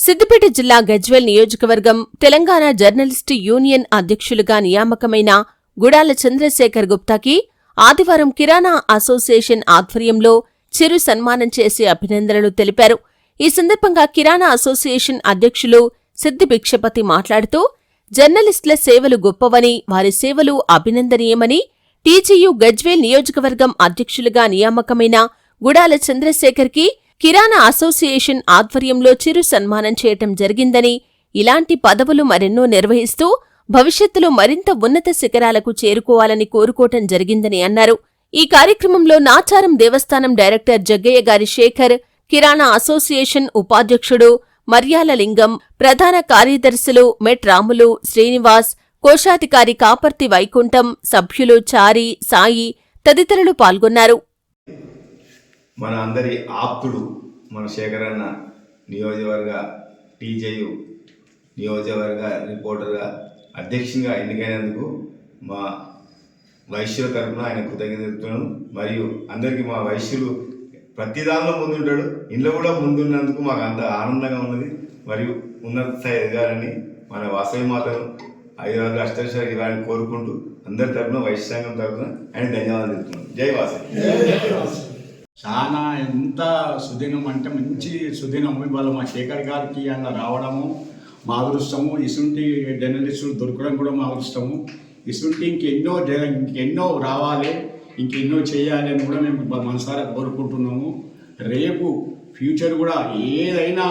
సిద్దిపేట జిల్లా గజ్వేల్ నియోజకవర్గం Telangana journalist union అధ్యక్షులుగా నియామకమైన గుడాల చంద్రశేఖర్ గుప్తాకి ఆదివారం కిరాణా అసోసియేషన్ ఆధ్వర్యంలో చిరు సన్మానం చేసి అభినందనలు తెలిపారు. ఈ సందర్భంగా కిరాణా అసోసియేషన్ అధ్యక్షులు సిద్ది భిక్షపతి మాట్లాడుతూ జర్నలిస్టుల సేవలు గొప్పవని వారి సేవలు అభినందనీయమని టీజీయూ గజ్వేల్ నియోజకవర్గం అధ్యక్షులుగా నియామకమైన గుడాల చంద్రశేఖర్కి కిరాణా అసోసియేషన్ ఆధ్వర్యంలో చిరు సన్మానం చేయటం జరిగిందని ఇలాంటి పదవులు మరెన్నో నిర్వహిస్తూ భవిష్యత్తులో మరింత ఉన్నత శిఖరాలకు చేరుకోవాలని కోరుకోవటం జరిగిందని అన్నారు. ఈ కార్యక్రమంలో నాచారం దేవస్థానం డైరెక్టర్ జగ్గయ్య గారి శేఖర్ కిరాణా అసోసియేషన్ ఉపాధ్యక్షుడు మర్యాల లింగం ప్రధాన కార్యదర్శులు మెట్ రాములు శ్రీనివాస్ కోశాధికారి కాపర్తి వైకుంఠం సభ్యులు చారి సాయి తదితరులు పాల్గొన్నారు. మన అందరి ఆప్తుడు మన శేఖరన్న నియోజకవర్గ టీజేయు నియోజకవర్గ రిపోర్టర్గా అధ్యక్షంగా ఎన్నికైనందుకు మా వైశ్యుల తరఫున ఆయన కృతజ్ఞత చెప్తున్నాను మరియు అందరికీ మా వైశ్యులు ప్రతి దానిలో ముందుంటాడు. ఇంట్లో కూడా ముందున్నందుకు మాకు అంత ఆనందంగా ఉన్నది. మరియు ఉన్నత స్థాయి ఎదగాలని మన వాసవి మాతను హైదరాబాద్ అష్టేశ్వర ఇవ్వాలని కోరుకుంటూ అందరి తరఫున వైశ్య సంఘం తరఫున ఆయన ధన్యవాదాలు చెప్తున్నాను జై వాసవి. చాలా ఎంత సుదినం అంటే మంచి సుదినం. ఇవాళ మా శేఖర్ గారికి అలా రావడము మా అదృష్టము ఇసుంటి జర్నలిస్టులు దొరకడం కూడా మా అదృష్టము. ఇసుంటి ఇంకెన్నో జ ఇంకెన్నో రావాలి ఇంకెన్నో చేయాలి అని కూడా మేము మనసారా కోరుకుంటున్నాము. రేపు ఫ్యూచర్ కూడా ఏదైనా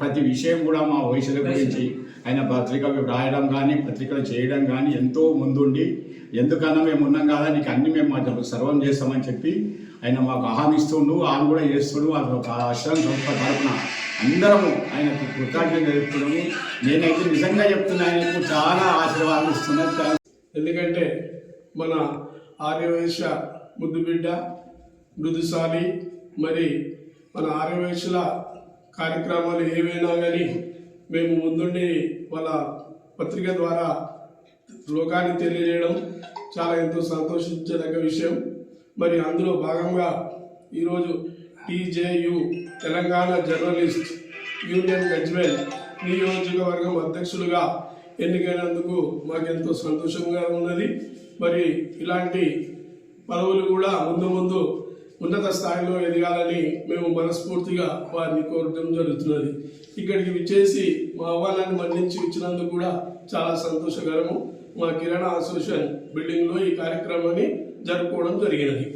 ప్రతి విషయం కూడా మా వయసుల గురించి ఆయన పత్రిక రాయడం కానీ పత్రికలు చేయడం కానీ ఎంతో ముందుండి ఎందుకన్నా మేము ఉన్నాం కదా నీకు అన్ని మేము మాకు సర్వం చేస్తామని చెప్పి ఆయన మాకు ఆహ్వానిస్తుండు ఆయన కూడా చేస్తుండు అది ఒక ఆశ్రమం సంస్థ తరపున అందరము ఆయనకు కృతజ్ఞత చెప్తున్నాము నేనైతే నిజంగా చెప్తున్నా ఆయనకు చాలా ఆశీర్వాదం ఇస్తున్నాను ఎందుకంటే మన ఆర్యవైశ్య ముద్దుబిడ్డ మృదుశాలి మరి మన ఆర్యవైశ్యుల కార్యక్రమాలు ఏవైనా కానీ మేము ముందుండి వాళ్ళ పత్రిక ద్వారా లోకాన్ని తెలియజేయడం చాలా ఎంతో సంతోషించదగ్గ విషయం. మరి అందులో భాగంగా ఈరోజు TJU Telangana journalist union Gajwel నియోజకవర్గం అధ్యక్షులుగా ఎన్నికైనందుకు మాకెంతో సంతోషంగా ఉన్నది. మరి ఇలాంటి పదవులు కూడా ముందు ముందు ఉన్నత స్థాయిలో ఎదగాలని మేము మనస్ఫూర్తిగా వారిని కోరడం జరుగుతున్నది. ఇక్కడికి విచ్చేసి మా ఆహ్వానాన్ని మన్నించి ఇచ్చినందుకు కూడా చాలా సంతోషకరము. మా కిరాణా అసోసియేషన్ బిల్డింగ్లో ఈ కార్యక్రమాన్ని జరుపుకోవడం జరిగినది.